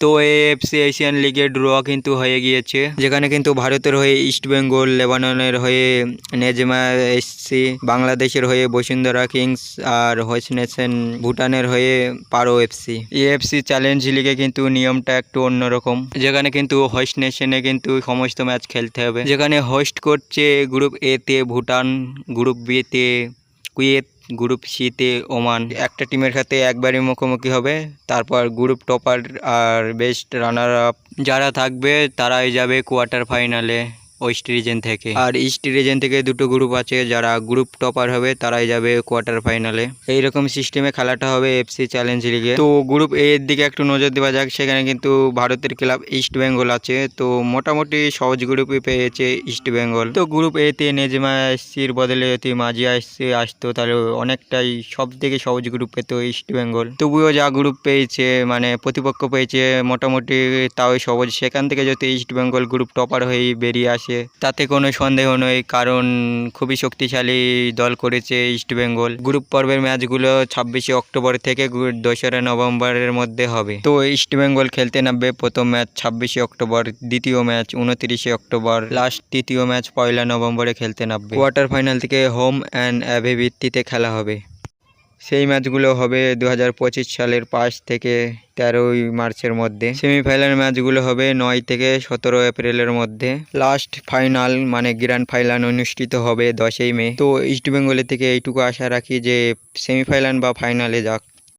তো AFC Asian লিগের draw কিন্তু হয়ে গিয়েছে, যেখানে কিন্তু ভারতের হয়ে ইস্ট বেঙ্গল লেবাননের হয়ে নেজমা এসসি বাংলাদেশের হয়ে বসুন্ধরা কিংস আর হোয়েস্ট নেশন ভুটানের হয়ে পারো এফসি এএফসি চ্যালেঞ্জ লিগে কিন্তু নিয়মটা একটু অন্যরকম, যেখানে কিন্তু হোয়েস্ট নেশনে কিন্তু সমস্ত ম্যাচ খেলতে হবে, যেখানে হোস্ট করছে গ্রুপ এ তে ভুটান গ্রুপ বি তে কুয়েত গ্রুপ সিতে ওমান, একটা টিমের সাথে একবারই মুখোমুখি হবে। তারপর গ্রুপ টপার আর বেস্ট রানার আপ যারা থাকবে, তারাই যাবে কোয়ার্টার ফাইনালে ওয়েস্ট রিজেন থেকে। আর ইস্ট রিজেন থেকে দুটো গ্রুপ আছে, যারা গ্রুপ টপার হবে, তারাই যাবে কোয়ার্টার ফাইনালে এইরকম সিস্টেমে খেলাটা হবে এফসি চ্যালেঞ্জ লিগে তো গ্রুপ এ এর দিকে একটু নজর দেওয়া যাক, সেখানে কিন্তু ভারতের ক্লাব ইস্ট বেঙ্গল আছে। তো মোটামুটি সহজ গ্রুপই পেয়েছে ইস্ট বেঙ্গল তো গ্রুপ এ তে নেজমা এসসির বদলে যদি মাজিয়া এসসি আসতো, তাহলে অনেকটাই সব থেকে সহজ গ্রুপ পেত ইস্ট বেঙ্গল তবুও যা গ্রুপ পেয়েছে মানে প্রতিপক্ষ পেয়েছে, মোটামুটি তাও সহজ। সেখান থেকে যদি ইস্ট বেঙ্গল গ্রুপ টপার হয়েই বেরিয়ে আসে তাতে কোনো সন্দেহ নেই, কারণ খুবই শক্তিশালী দল করেছে ইস্ট বেঙ্গল গ্রুপ পর্বের ম্যাচগুলো ছাব্বিশে অক্টোবর থেকে দোসরা নভেম্বরের মধ্যে হবে। তো ইস্ট বেঙ্গল খেলতে নামবে প্রথম ম্যাচ ছাব্বিশে অক্টোবর, দ্বিতীয় ম্যাচ উনত্রিশে অক্টোবর লাস্ট তৃতীয় ম্যাচ পয়লা নভেম্বরে খেলতে নামবে। কোয়ার্টার ফাইনাল থেকে হোম অ্যান্ড অ্যাভে ভিত্তিতে খেলা হবে। সেই ম্যাচগুলো হবে দু হাজার পঁচিশ সালের পাঁচ থেকে তেরোই মার্চের মধ্যে। সেমিফাইনাল ম্যাচগুলো হবে নয় থেকে সতেরো এপ্রিলের মধ্যে। লাস্ট ফাইনাল মানে গ্র্যান্ড ফাইনাল অনুষ্ঠিত হবে দশই মে। তো ইস্টবেঙ্গলের থেকে এইটুকু আশা রাখি যে সেমিফাইনাল বা ফাইনালে যাক।